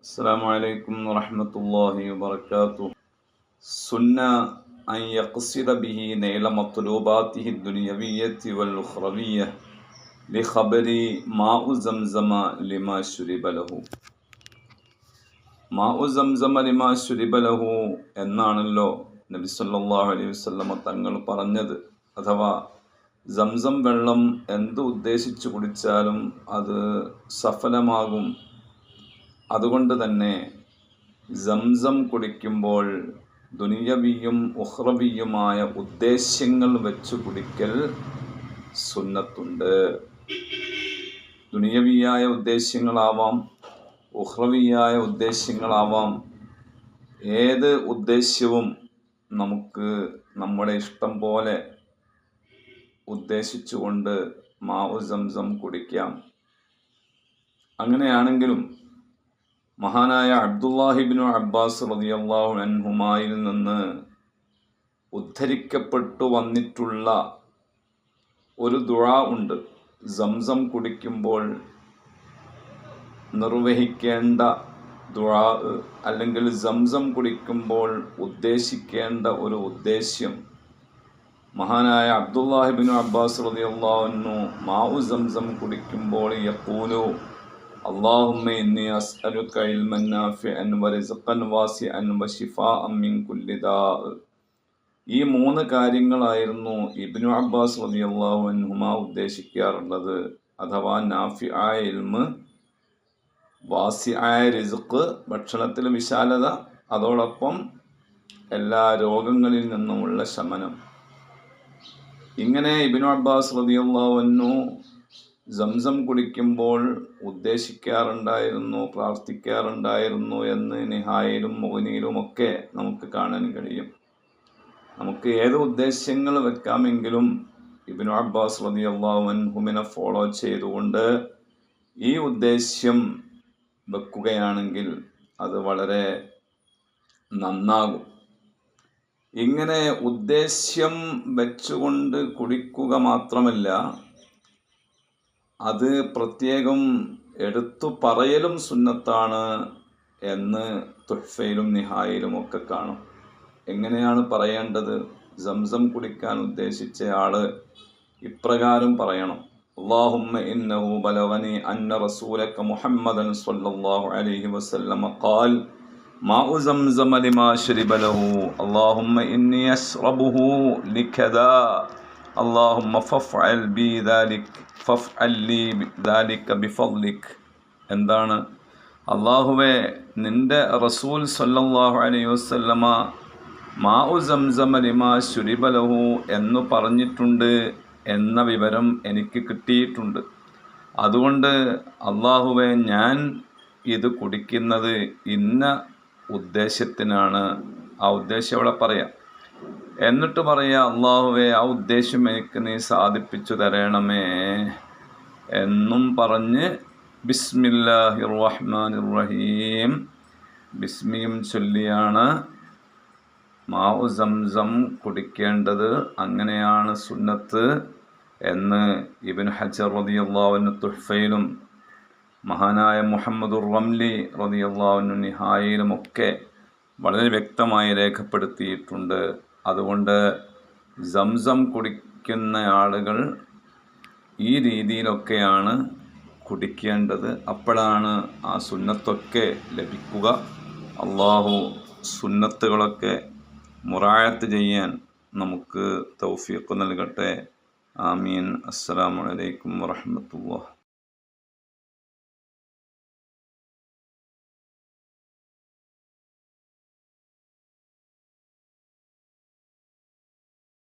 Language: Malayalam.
السلام عليكم ورحمة الله وبركاته سنة أن يقصد به نيل مطلوباته الدنيوية والأخروية لخبر ماء زمزم لما شرب له മാ ഉ സംസം ലിമാ ശുരിബലഹു എന്നാണല്ലോ നബി സല്ലല്ലാഹു അലൈഹി വസല്ലമ തങ്ങൾ പറഞ്ഞത് അഥവാ സംസം വെള്ളം എന്ത് ഉദ്ദേശിച്ചു കുടിച്ചാലും അത് സഫലമാകും അതുകൊണ്ട് തന്നെ സംസം കുടിക്കുമ്പോൾ ദുനിയവിയും ഉഹ്റവിയുമായ ഉദ്ദേശ്യങ്ങൾ വെച്ച് കുടിക്കൽ സുന്നത്തുണ്ട്. ദുനിയവിയായ ഉദ്ദേശ്യങ്ങളാവാം ഉഹ്റവിയായ ഉദ്ദേശ്യങ്ങളാവാം. ഏത് ഉദ്ദേശ്യവും നമുക്ക് നമ്മുടെ ഇഷ്ടം പോലെ ഉദ്ദേശിച്ചുകൊണ്ട് മാവു സംസം കുടിക്കാം. അങ്ങനെയാണെങ്കിലും മഹാനായ അബ്ദുല്ലാഹിബിനു അബ്ബാസ് റതിയല്ലാഹു അൻഹുമായിൽ നിന്ന് ഉദ്ധരിക്കപ്പെട്ടു വന്നിട്ടുള്ള ഒരു ദുഴ ഉണ്ട്. സംസം കുടിക്കുമ്പോൾ നിർവഹിക്കേണ്ട ദുഴ അല്ലെങ്കിൽ സംസം കുടിക്കുമ്പോൾ ഉദ്ദേശിക്കേണ്ട ഒരു ഉദ്ദേശ്യം മഹാനായ അബ്ദുല്ലാഹിബിനു അബ്ബാസ് റതിയല്ലാഹുന്നു മാവു സംസം കുടിക്കുമ്പോൾ യക്കൂലു اللهم إني أسألك علما نافعا ورزقا واسعا وشفاء من كل داء ഈ മൂന്ന് കാര്യങ്ങളായിരുന്നു ഇബ്നു അബ്ബാസ് റളിയല്ലാഹു അൻഹുമ ഉദ്ദേശിക്കാറുള്ളത് അഥവാ നാഫി ആയ ഇൽമ് വാസി ആയ റിസുക്ക് ഭക്ഷണത്തിൽ വിശാലത അതോടൊപ്പം എല്ലാ രോഗങ്ങളിൽ നിന്നുമുള്ള ശമനം ഇങ്ങനെ ഇബിനു അബ്ബാസ് റളിയല്ലാഹു അൻഹു സംസം കുടിക്കുമ്പോൾ ഉദ്ദേശിക്കാറുണ്ടായിരുന്നു പ്രാർത്ഥിക്കാറുണ്ടായിരുന്നു എന്ന് നിഹായിലും മോഹിനിയിലുമൊക്കെ നമുക്ക് കാണാൻ കഴിയും. നമുക്ക് ഏത് ഉദ്ദേശ്യങ്ങൾ വെക്കാമെങ്കിലും ഇബിനു അബ്ബാസ് റതി അള്ളാഹുവിനെ ഫോളോ ചെയ്തുകൊണ്ട് ഈ ഉദ്ദേശ്യം വെക്കുകയാണെങ്കിൽ അത് വളരെ നന്നാകും. ഇങ്ങനെ ഉദ്ദേശ്യം വെച്ചുകൊണ്ട് കുടിക്കുക മാത്രമല്ല അത് പ്രത്യേകം എടുത്തു പറയലും സുന്നത്താണ് എന്ന് തുഹ്ഫയിലും നിഹായിലും ഒക്കെ കാണും. എങ്ങനെയാണ് പറയേണ്ടത്? സംസം കുടിക്കാൻ ഉദ്ദേശിച്ച ആൾ ഇപ്രകാരം പറയണം. അള്ളാഹുമ്മ ഇന്നഹു ബലവനി അന്ന റസൂലക മുഹമ്മദൻ സ്വല്ലല്ലാഹു അലൈഹി വസല്ലമ ഖാൽ മാഉ സംസം ലിമാ ശരിബ ലഹു അള്ളാഹുമ്മ ഇന്നി അശ്റബുഹു ലികദാ അള്ളാഹുമ്മ ഫഫ്അൽ ബി ദാലിക് ഫഫ്അൽ ലി ദാലിക ബിഫദ്ലിക്. എന്താണ്? അള്ളാഹുവെ നിന്റെ റസൂൽ സല്ലല്ലാഹു അലൈഹി വസല്ലമ മാഉ സംസം ലിമാ ശുരിബ ലഹു എന്ന് പറഞ്ഞിട്ടുണ്ട് എന്ന വിവരം എനിക്ക് കിട്ടിയിട്ടുണ്ട്. അതുകൊണ്ട് അള്ളാഹുവെ ഞാൻ ഇത് കുടിക്കുന്നത് ഇന്ന ഉദ്ദേശത്തിനാണ്. ആ ഉദ്ദേശം അവിടെ പറയാം? എന്നിട്ട് പറയുക അള്ളാഹുവെ ആ ഉദ്ദേശം എനിക്ക് നീ സാധിപ്പിച്ചു തരണമേ എന്നും പറഞ്ഞ് ബിസ്മില്ലാഹി റഹ്മാൻ റഹീം ബിസ്മിയും ചൊല്ലിയാണ് മാവു സംസം കുടിക്കേണ്ടത്. അങ്ങനെയാണ് സുന്നത്ത് എന്ന് ഇബിൻ ഹജർ റതി അള്ളാവിന് തുഹ്ഫയിലും മഹാനായ മുഹമ്മദുർ റംലി റതി അള്ളാവിന് നിഹായിലുമൊക്കെ വളരെ വ്യക്തമായി രേഖപ്പെടുത്തിയിട്ടുണ്ട്. അതുകൊണ്ട് സംസം കുടിക്കുന്ന ആളുകൾ ഈ രീതിയിലൊക്കെയാണ് കുടിക്കേണ്ടത്. അപ്പോഴാണ് ആ സുന്നത്തൊക്കെ ലഭിക്കുക. അള്ളാഹു സുന്നത്തുകളൊക്കെ മുറായത്ത് ചെയ്യാൻ നമുക്ക് തൗഫീഖ് നൽകട്ടെ. ആമീൻ. അസ്സാം വലൈക്കും വറഹമത്തുള്ള